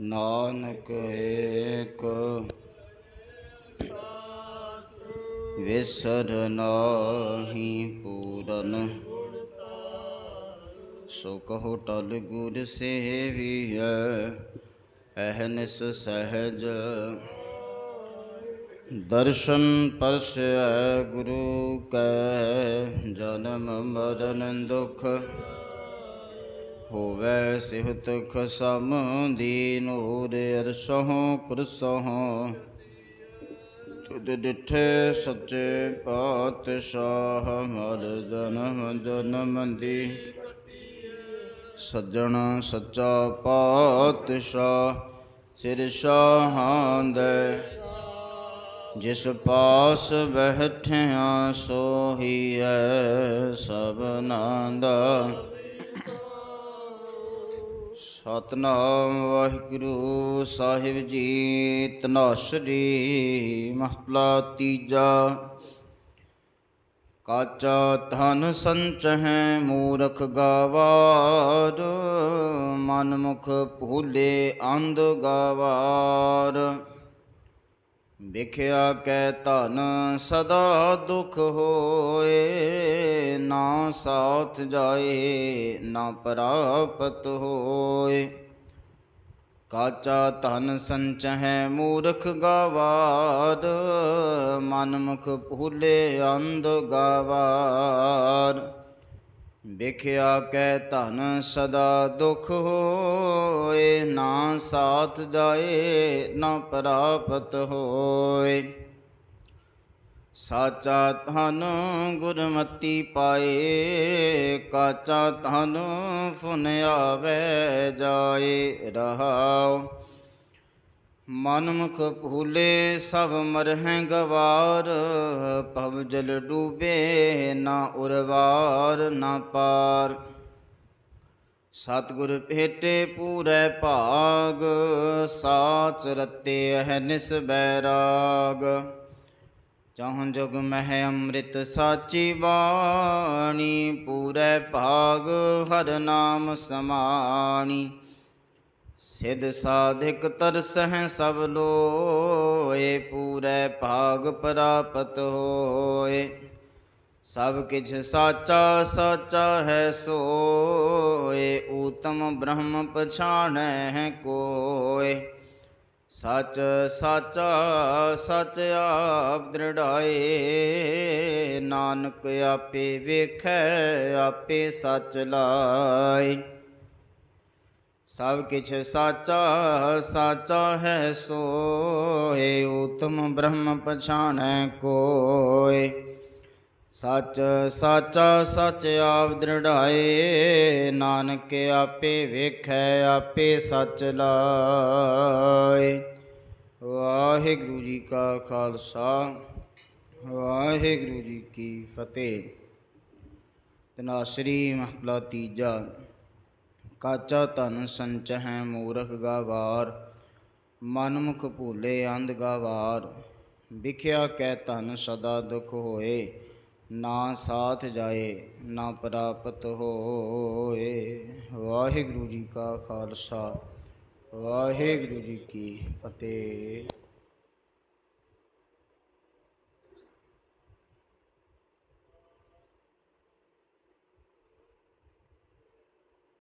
ਨਾਨਕ ਏਕ। ਵਿਸਰ ਪੂਰਨ। ਸੁਖ ਹੋਟਲ ਗੁਰ ਸੇਵੀਐ, ਅਹਨਿਸ ਸਹਜ। ਦਰਸ਼ਨ ਪਰਸੈ ਗੁਰੂ ਕੈ, ਜਨਮ ਮਰਨ ਦੁਖ। ਹੋਵੇ ਸਿਹਤ ਖਸਮ ਦੀਨੂਰ ਅਰਸਹੁ ਕੁਰਸਹੁ ਤੁਧ ਡਿਠੇ ਸੱਚੇ ਪਾਤਸ਼ਾਹ ਹਮਰ ਜਨਮ ਜਨਮ ਦੀ। ਸੱਜਣ ਸੱਚਾ ਪਾਤਸ਼ਾਹ ਸਿਰ ਸ਼ਾਹਾਂ ਦੇ। ਜਿਸ ਪਾਸ ਬੈਠਿਆ ਸੋਹੀਐ ਸਭਨਾਂ ਦਾ। ਸਤਨਾਮ ਵਾਹਿਗੁਰੂ ਸਾਹਿਬ ਜੀ। ਤਨਾਸਰੀ ਮਹਲਾ ਤੀਜਾ। ਕਾਚਾ ਧਨ ਸੰਚਹਿ ਮੂਰਖ ਗਾਵਾਰ ਮਨ ਮੁਖ ਭੂਲੇ ਅੰਧ ਗਾਵਾਰ। ਵਿਖਿਆ ਕੈ ਧਨ ਸਦਾ ਦੁਖ ਹੋਏ, ਨਾ ਸਾਥ ਜਾਏ, ਨਾ ਪ੍ਰਾਪਤ ਹੋਏ। ਕਾਚਾ ਧਨ ਸੰਚਹਿ ਮੂਰਖ ਗਾਵਾਰ ਮਨ ਮੁਖ ਭੂਲੇ ਅੰਧ ਗਾਵਾਰ ਵਿਖਿਆ ਕੈ ਧਨ ਸਦਾ ਦੁਖ ਹੋਏ, ਨਾ ਸਾਥ ਜਾਏ, ਨਾ ਪ੍ਰਾਪਤ ਹੋਏ। ਸਾਚਾ ਧਨ ਗੁਰਮਤੀ ਪਾਏ, ਕਾਚਾ ਧਨ ਫੁਨ ਆਵੇ ਜਾਏ ਰਹਾਓ ਮਨਮੁਖ ਭੂਲੇ ਸਭ ਮਰਹਿ ਗਵਾਰ, ਭਵ ਜਲ ਡੂਬੇ ਨਾ ਉਰਵਾਰ, ਨਾ ਪਾਰ। ਸਤਿਗੁਰ ਭੇਟੇ ਪੂਰੇ ਭਾਗ, ਸਾਚ ਰਤੇ ਹੈ ਨਿਸ ਬੈਰਾਗ। ਚਾਹੰ ਜੁਗ ਮਹਿ ਅੰਮ੍ਰਿਤ ਸਾਚੀ ਬਾਣੀ, ਪੂਰੇ ਭਾਗ ਹਰ ਨਾਮ ਸਮਾਣੀ। ਸਿਧ ਸਾਧਿਕ ਤਰਸਹਿ ਸਭ ਲੋਏ, ਪੂਰੇ ਭਾਗ ਪ੍ਰਾਪਤ ਹੋਏ। ਸਭ ਕਿਛ ਸਾਚਾ ਸਾਚਾ ਹੈ ਸੋਏ, ਊਤਮ ਬ੍ਰਹਮ ਪਛਾਣੈ ਹੈ ਕੋਏ। ਸਚ ਸਾਚਾ, ਸਚ ਆਪ ਦ੍ਰਿੜਾਏ, ਨਾਨਕ ਆਪੇ ਵੇਖੈ, ਆਪੇ ਸਚ ਲਾਏ। ਸਭ ਕਿਛ ਸਾਚਾ ਸਾਚਾ ਹੈ ਸੋਏ ਊਤਮ ਬ੍ਰਹਮ ਪਛਾਣੈ ਕੋਏ। ਸਚ ਸਾਚਾ ਸਚ ਆਪ ਦ੍ਰਿੜਾਏ, ਨਾਨਕ ਆਪੇ ਵੇਖੈ, ਆਪੇ ਸਚ ਲਾਏ। ਵਾਹਿਗੁਰੂ ਜੀ ਕਾ ਖਾਲਸਾ, ਵਾਹਿਗੁਰੂ ਜੀ ਕੀ ਫਤਿਹ। ਤਨਾਸਰੀ ਮਹਲਾ ਤੀਜਾ ਕਾਚਾ ਧਨ ਸੰਚਹਿ ਮੂਰਖ ਗਾਵਾਰ ਮਨ ਮੁਖ ਭੂਲੇ ਅੰਧ ਗਾਵਾਰ। ਵਿਖਿਆ ਕੈ ਧਨ ਸਦਾ ਦੁਖ ਹੋਏ, ਨਾ ਸਾਥ ਜਾਏ, ਨਾ ਪ੍ਰਾਪਤ ਹੋਏ। ਵਾਹਿਗੁਰੂ ਜੀ ਕਾ ਖਾਲਸਾ, ਵਾਹਿਗੁਰੂ ਜੀ ਕੀ ਫਤਿਹ।